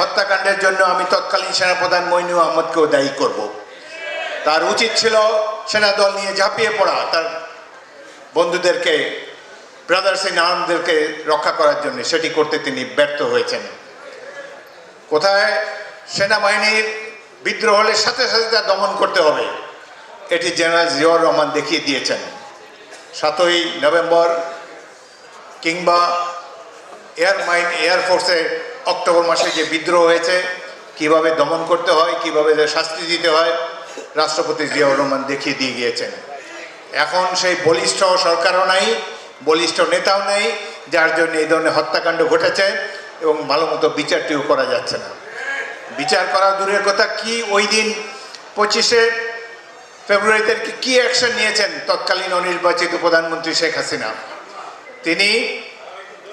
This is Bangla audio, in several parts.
হত্যাকাণ্ডের জন্য আমি তৎকালীন সেনাপ্রধান মইনু আহমদকেও দায়ী করব। তার উচিত ছিল সেনাদল নিয়ে ঝাঁপিয়ে পড়া, তার বন্ধুদেরকে ব্রাদার্স ইন আর্মদেরকে রক্ষা করার জন্য। সেটি করতে তিনি ব্যর্থ হয়েছেন। কোথায় সেনাবাহিনীর বিদ্রোহ হলে সাথে সাথে তা দমন করতে হবে, এটি জেনারেল জিয়াউর রহমান দেখিয়ে দিয়েছেন। সাতই নভেম্বর কিংবা এয়ার মাইন এয়ারফোর্সে অক্টোবর মাসে যে বিদ্রোহ হয়েছে, কীভাবে দমন করতে হয়, কীভাবে শাস্তি দিতে হয়, রাষ্ট্রপতি জিয়াউর রহমান দেখিয়ে দিয়ে গিয়েছেন। এখন সেই বলিষ্ঠ সরকারও নাই, বলিষ্ঠ নেতাও নেই, যার জন্য এই ধরনের হত্যাকাণ্ড ঘটেছে এবং ভালো মতো বিচারটিও করা যাচ্ছে না। বিচার করা দূরের কথা, কি ওই দিন পঁচিশে ফেব্রুয়ারিতে কি অ্যাকশন নিয়েছেন তৎকালীন অনির্বাচিত প্রধানমন্ত্রী শেখ হাসিনা? তিনি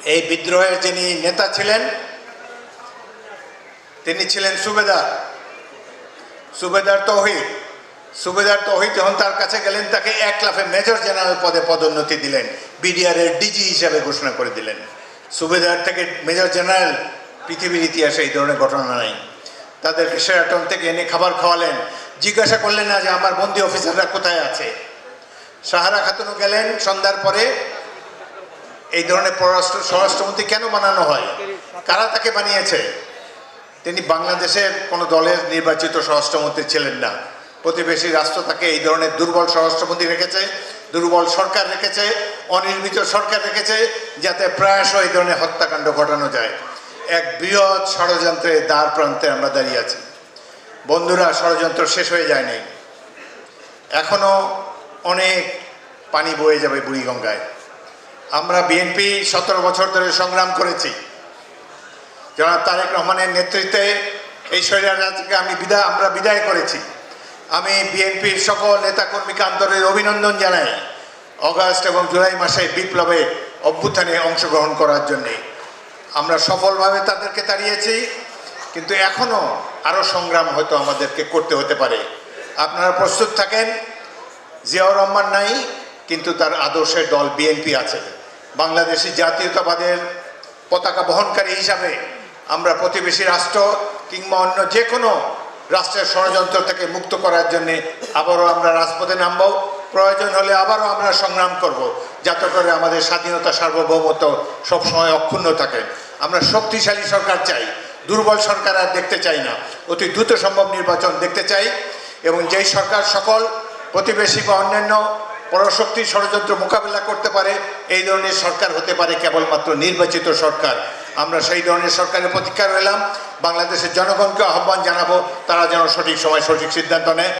এই বিদ্রোহের যিনি নেতা ছিলেন, তিনি ছিলেন সুবেদার। সুবেদার তৌহিদ। সুবেদার তৌহিদ যখন তার কাছে গেলেন, তাকে এক লাফে মেজর জেনারেল পদে পদোন্নতি দিলেন বিডিআরের ডিজি হিসাবে ঘোষণা করে দিলেন। সুবেদার থেকে মেজর জেনারেল পৃথিবীর ইতিহাসে এই ধরনের ঘটনা নাই। তাদেরকে সেরাটন থেকে এনে খাবার খাওয়ালেন। জিজ্ঞাসা করলেন না যে আমার বন্দি অফিসাররা কোথায় আছে? সাহারা খাতুনও গেলেন। সন্ধ্যার পরে এই ধরনের পররাষ্ট্র স্বরাষ্ট্রমন্ত্রী কেন বানানো হয়? কারা তাকে বানিয়েছে? তিনি বাংলাদেশের কোনো দলের নির্বাচিত স্বরাষ্ট্রমন্ত্রী ছিলেন না। প্রতিবেশী রাষ্ট্র তাকে এই ধরনের দুর্বল স্বরাষ্ট্রমন্ত্রী রেখেছে, দুর্বল সরকার রেখেছে, অনির্মিত সরকার রেখেছে, যাতে প্রায়শ এই ধরনের হত্যাকাণ্ড ঘটানো যায়। এক বৃহৎ ষড়যন্ত্রের দ্বার প্রান্তে আমরা দাঁড়িয়ে আছি। বন্ধুরা, ষড়যন্ত্র শেষ হয়ে যায়নি। এখনও অনেক পানি বয়ে যাবে বুড়িগঙ্গায়। আমরা বিএনপি সতেরো বছর ধরে সংগ্রাম করেছি। জনাব তারেক রহমানের নেতৃত্বে এই স্বৈরারাজকে আমি বিদায়, আমরা বিদায় করেছি। আমি বিএনপির সকল নেতাকর্মীকে আন্তরিক অভিনন্দন জানাই অগাস্ট এবং জুলাই মাসে বিপ্লবে অভ্যুত্থানে অংশগ্রহণ করার জন্যে। আমরা সফলভাবে তাদেরকে তাড়িয়েছি, কিন্তু এখনও আরও সংগ্রাম হয়তো আমাদেরকে করতে হতে পারে। আপনারা প্রস্তুত থাকেন। জিয়াউর রহমান নাই কিন্তু তার আদর্শের দল বিএনপি আছে। বাংলাদেশি জাতীয়তাবাদের পতাকা বহনকারী হিসাবে আমরা প্রতিবেশী রাষ্ট্র কিংবা অন্য যে কোনো রাষ্ট্রের ষড়যন্ত্র থেকে মুক্ত করার জন্য আবারও আমরা রাজপথে নামব। প্রয়োজন হলে আবারও আমরা সংগ্রাম করব, যাতে করে আমাদের স্বাধীনতা সার্বভৌমত্ব সবসময় অক্ষুণ্ণ থাকে। আমরা শক্তিশালী সরকার চাই, দুর্বল সরকার আর দেখতে চাই না। অতি দ্রুত সম্ভব নির্বাচন দেখতে চাই এবং যেই সরকার সকল প্রতিবেশী বা অন্যান্য পরশক্তি ষড়যন্ত্র মোকাবিলা করতে পারে, এই ধরনের সরকার হতে পারে কেবলমাত্র নির্বাচিত সরকার। আমরা সেই ধরনের সরকারের প্রতীক্ষা রইলাম। বাংলাদেশের জনগণকে আহ্বান জানাব, তারা যেন সঠিক সময় সঠিক সিদ্ধান্ত নেয়।